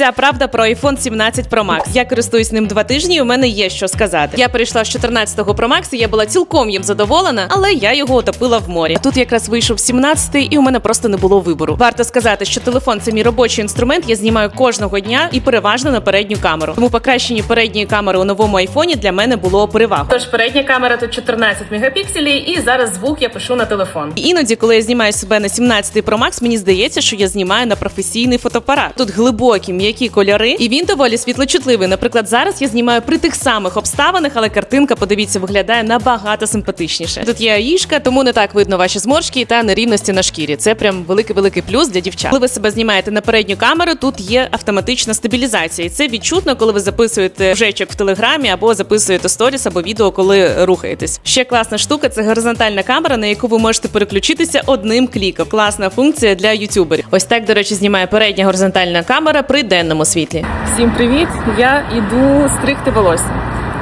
Вся правда про iPhone 17 Pro Max. Я користуюсь ним два тижні, і у мене є що сказати. Я перейшла з 14-го Pro Max, і я була цілком їм задоволена, але я його утопила в морі. А тут якраз вийшов 17-й, і у мене просто не було вибору. Варто сказати, що телефон це мій робочий інструмент. Я знімаю кожного дня і переважно на передню камеру. Тому покращення передньої камери у новому айфоні для мене було перевагою. Тож передня камера тут 14 мегапікселів, і зараз звук я пишу на телефон. І іноді, коли я знімаю себе на 17 Pro Max, мені здається, що я знімаю на професійний фотоапарат. Тут глибокі, м'які кольори, і він доволі світлочутливий. Наприклад, зараз я знімаю при тих самих обставинах, але картинка, подивіться, виглядає набагато симпатичніше. Тут є аїшка, тому не так видно ваші зморшки та нерівності на шкірі. Це прям великий великий плюс для дівчат. Коли ви себе знімаєте на передню камеру, тут є автоматична стабілізація, і це відчутно, коли ви записуєте жечок в телеграмі або записуєте сторіс або відео, коли рухаєтесь. Ще класна штука це горизонтальна камера, на яку ви можете переключитися одним кліком. Класна функція для ютуберів. Ось так, до речі, знімає передня горизонтальна камера при денному світлі. Всім привіт! Я іду стригти волосся.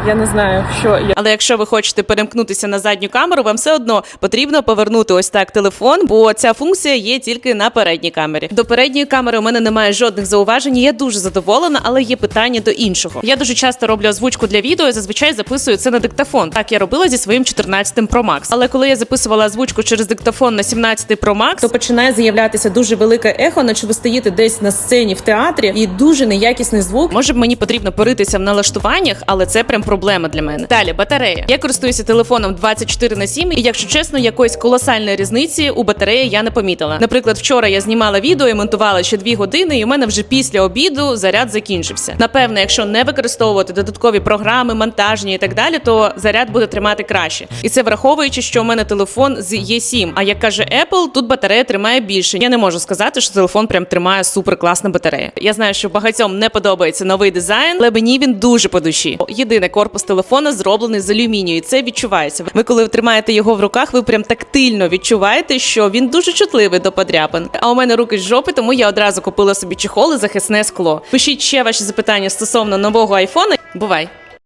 Я не знаю, що я. Але якщо ви хочете перемкнутися на задню камеру, вам все одно потрібно повернути ось так телефон, бо ця функція є тільки на передній камері. До передньої камери у мене немає жодних зауважень. Я дуже задоволена, але є питання до іншого. Я дуже часто роблю озвучку для відео. і Зазвичай записую це на диктофон. Так я робила зі своїм 14 Pro Max. Але коли я записувала озвучку через диктофон на 17 Pro Max, то починає з'являтися дуже велике ехо, наче ви стоїте десь на сцені в театрі, і дуже неякісний звук. Може б мені потрібно поритися в налаштуваннях, але це прям проблема для мене. Далі батарея. Я користуюся телефоном 24 на 7, і якщо чесно, якоїсь колосальної різниці у батареї я не помітила. Наприклад, вчора я знімала відео і монтувала ще 2 години, і у мене вже після обіду заряд закінчився. Напевне, якщо не використовувати додаткові програми, монтажні і так далі, то заряд буде тримати краще. І це враховуючи, що у мене телефон з Е7. А як каже Apple, тут батарея тримає більше. Я не можу сказати, що телефон прям тримає супер класна батарея. Я знаю, що багатьом не подобається новий дизайн, але мені він дуже по душі. Єдине корпус телефона зроблений з алюмінію, і це відчувається. Ви коли тримаєте його в руках, ви прям тактильно відчуваєте, що він дуже чутливий до подряпин. А у мене руки з жопи, тому я одразу купила собі чехол і захисне скло. Пишіть ще ваші запитання стосовно нового айфона. Бувай!